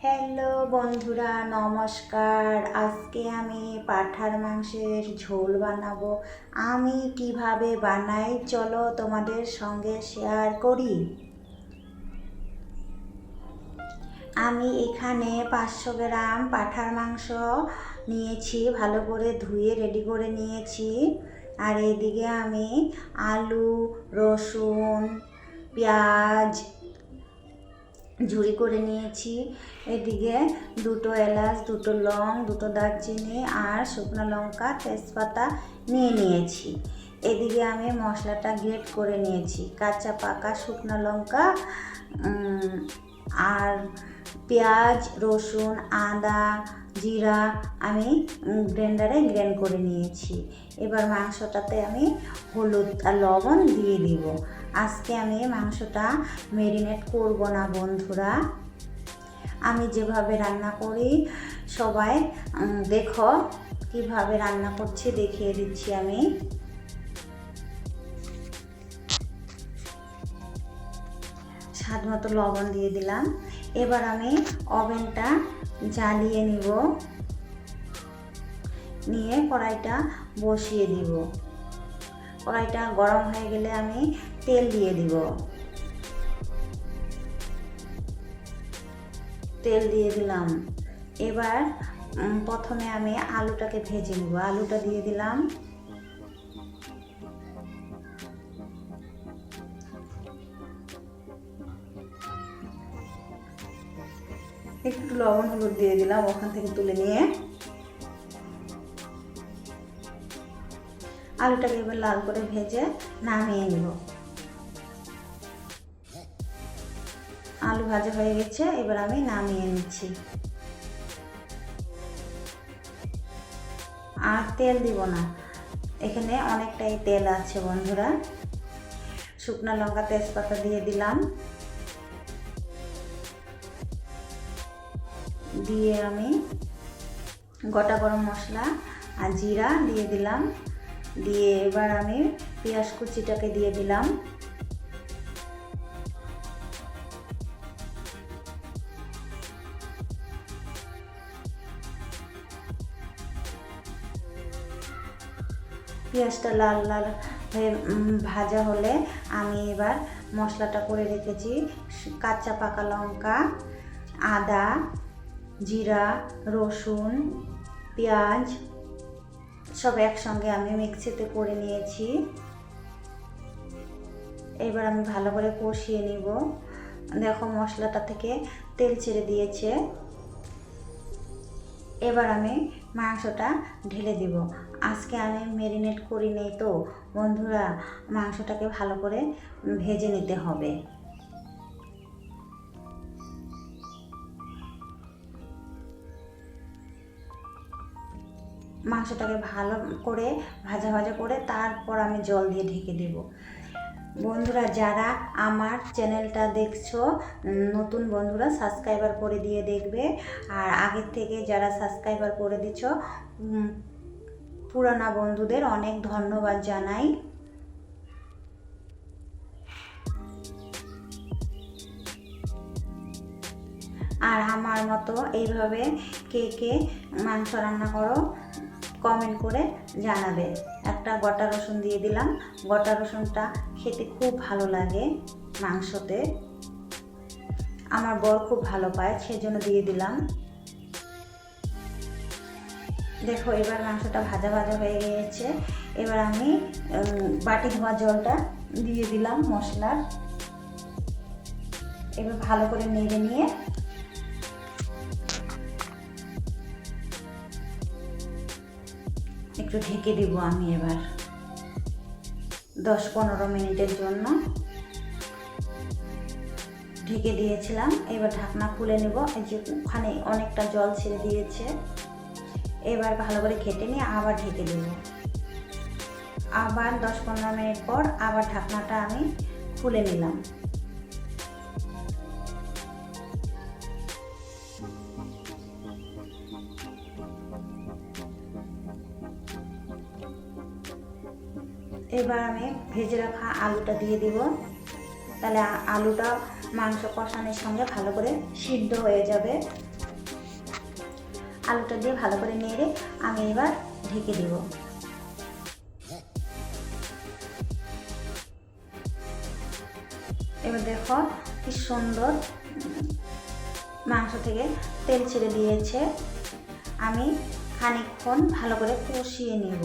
Hello বন্ধুরা, নমস্কার। আজকে আমি পাঠার মাংসের ঝোল বানাবো। আমি কীভাবে বানাই, চলো তোমাদের সঙ্গে শেয়ার করি। আমি এখানে পাঁচশো গ্রাম পাঠার মাংস নিয়েছি, ভালো করে ধুয়ে রেডি করে নিয়েছি। আর এদিকে আমি আলু, রসুন, পেঁয়াজ ঝুড়ি করে নিয়েছি। এদিকে দুটো এলাচ, দুটো লং, দুটো দারচিনি আর শুকনো লঙ্কা, তেজপাতা নিয়ে নিয়েছি। এদিকে আমি মশলাটা গ্রেট করে নিয়েছি। কাঁচা পাকা শুকনো লঙ্কা আর পেঁয়াজ, রসুন, আদা, জিরা আমি গ্রাইন্ডারে গ্রাইন্ড করে নিয়েছি। এবার মাংসটাতে আমি হলুদ আর লবণ দিয়ে দিব। আজকে আমি মাংসটা মেরিনেট করব না, বন্ধুরা। আমি যেভাবে রান্না করি, সবাই দেখো কীভাবে রান্না করছি, দেখিয়ে দিচ্ছি আমি। স্বাদ মতো লবণ দিয়ে দিলাম। এবার আমি ওভেনটা জ্বালিয়ে নিব। নিয়ে কড়াইটা বসিয়ে দিব। কড়াইটা গরম হয়ে গেলে আমি তেল দিয়ে দিব। তেল দিয়ে দিলাম। এবার প্রথমে আমি আলুটাকে ভেজে নিব। আলুটা দিয়ে দিলাম। একটু লবণ হলুদ দিয়ে দিলাম ওখান থেকে তুলে নিয়ে। আলুটাকে এবার লাল করে ভেজে নামিয়ে নিব। আলু ভাজা হয়ে গেছে, এবার আমি নামিয়ে নিচ্ছি। আর তেল দিব না। এখানে অনেকটাই তেল আছে বন্ধুরা। শুকনো লঙ্কা তেজপাতা দিয়ে দিলাম। দিয়ে আমি গোটা গরম মশলা আর জিরা দিয়ে দিলাম। দিয়ে এবার আমি পেঁয়াজ কুচিটাকে দিয়ে দিলাম। পেঁয়াজটা লাল লাল হয়ে ভাজা হলে আমি এবার মশলাটা করে রেখেছি। কাঁচা পাকা লঙ্কা, আদা, জিরা, রসুন, পেঁয়াজ, সব একসঙ্গে আমি মিক্সিতে করে নিয়েছি। এবার আমি ভালো করে কষিয়ে নিব। দেখো মশলাটা থেকে তেল ছেড়ে দিয়েছে। এবার আমি মাংসটা ঢেলে দিব। আজকে আমি মেরিনেট করি নেই তো, বন্ধুরা মাংসটাকে ভালো করে ভেজে নিতে হবে। মাংসটাকে ভালো করে, ভাজা ভাজা করে তারপর আমি জল দিয়ে ঢেকে দেব। বন্ধুরা যারা আমার চ্যানেলটা দেখছ নতুন বন্ধুরা সাবস্ক্রাইবার করে দিয়ে দেখবে। আর আগের থেকে যারা সাবস্ক্রাইবার করে উম, পুরানা বন্ধুদের অনেক ধন্যবাদ জানাই। আর আমার মতো এইভাবে কে কে মাংস রান্না করো কমেন্ট করে জানাবে। একটা গোটা রসুন দিয়ে দিলাম। গোটা রসুনটা খেতে খুব ভালো লাগে মাংসতে। আমার বর খুব ভালো পায়, সেজন্য দিয়ে দিলাম। দেখো, এবার মাংসটা ভাজা ভাজা হয়ে গিয়েছে। এবার আমি বাটি ধোয়া জলটা দিয়ে দিলাম মশলার। এবার ভালো করে নেড়ে নিয়ে একটু ঢেকে দিব আমি এবার। দশ পনেরো মিনিটের জন্য ঢেকে দিয়েছিলাম। এবার ঢাকনা খুলে নেব। এই যে ওখানে অনেকটা জল ছেড়ে দিয়েছে। এবার ভালো করে খেটে নিয়ে আবার ঢেকে দেব। আবার দশ পনেরো মিনিট পর আবার ঢাকনাটা আমি খুলে নিলাম। এবার আমি ভেজে রাখা আলুটা দিয়ে দিব। তাহলে আলুটা মাংস কষানোর সঙ্গে ভালো করে সিদ্ধ হয়ে যাবে। আলুটা দিয়ে ভালো করে নেড়ে আমি এবার ঢেকে দেব। এবার দেখো কি সুন্দর মাংস থেকে তেল ছেড়ে দিয়েছে। আমি খানিকক্ষণ ভালো করে কষিয়ে নিব।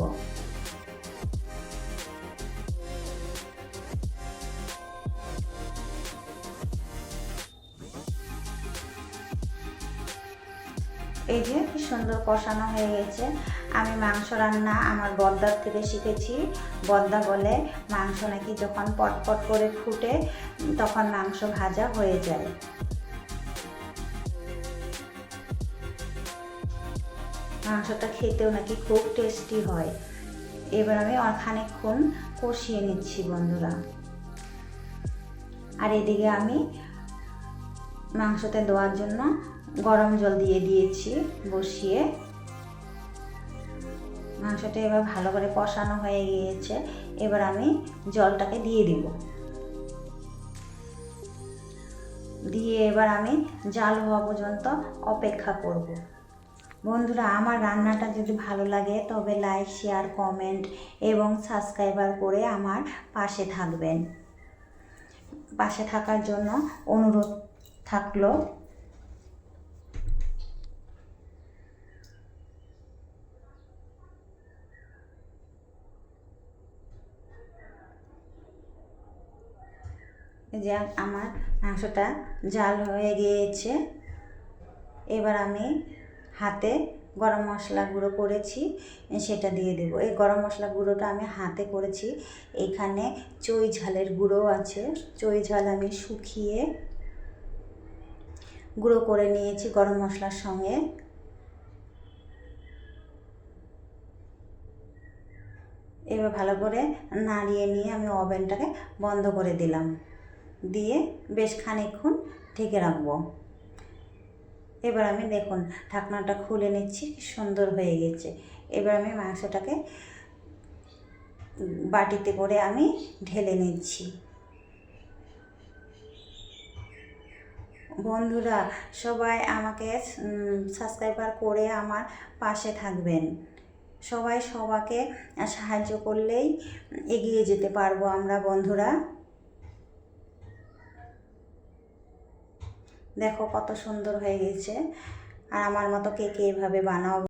এই যে কি সুন্দর কষানো হয়ে গেছে। আমি মাংস রান্না আমার বদ্দার থেকে শিখেছি। বদ্দা বলে মাংস নাকি যখন পটপট করে ফুটে, তখন মাংস ভাজা হয়ে যায়। মাংসটা খেতেও নাকি খুব টেস্টি হয়। এবার আমি খানিকক্ষণ কষিয়ে নিচ্ছি বন্ধুরা। আর এদিকে আমি মাংসতে দেওয়ার জন্য গরম জল দিয়ে দিয়েছি, বসিয়ে। মাংসটা এবার ভালো করে কষানো হয়ে গিয়েছে। এবার আমি জলটাকে দিয়ে দিব। দিয়ে এবার আমি জাল হওয়া পর্যন্ত অপেক্ষা করব। বন্ধুরা, আমার রান্নাটা যদি ভালো লাগে, তবে লাইক শেয়ার কমেন্ট এবং সাবস্ক্রাইবার করে আমার পাশে থাকবেন। পাশে থাকার জন্য অনুরোধ থাকল। যে আমার মাংসটা জাল হয়ে গিয়েছে। এবার আমি হাতে গরম মশলা গুঁড়ো করেছি সেটা দিয়ে দেবো। এই গরম মশলা গুঁড়োটা আমি হাতে করেছি। এখানে চই ঝালের গুঁড়ো আছে। চই ঝাল আমি শুকিয়ে গুঁড়ো করে নিয়েছি গরম মশলার সঙ্গে। এবার ভালো করে নাড়িয়ে নিয়ে আমি ওভেনটাকে বন্ধ করে দিলাম। দিয়ে বেশ খানিকক্ষণ ঢেকে রাখব। এবার আমি দেখুন, ঢাকনাটা খুলে নিচ্ছি, কি সুন্দর হয়ে গেছে। এবার আমি মাংসটাকে বাটিতে করে আমি ঢেলে নিচ্ছি। বন্ধুরা, সবাই আমাকে সাবস্ক্রাইবার করে আমার পাশে থাকবেন। সবাই সবাকে সাহায্য করলেই এগিয়ে যেতে পারব আমরা, বন্ধুরা। দেখো কত সুন্দর হয়ে গেছে। আর আমার মতো কে কে এভাবে বানাও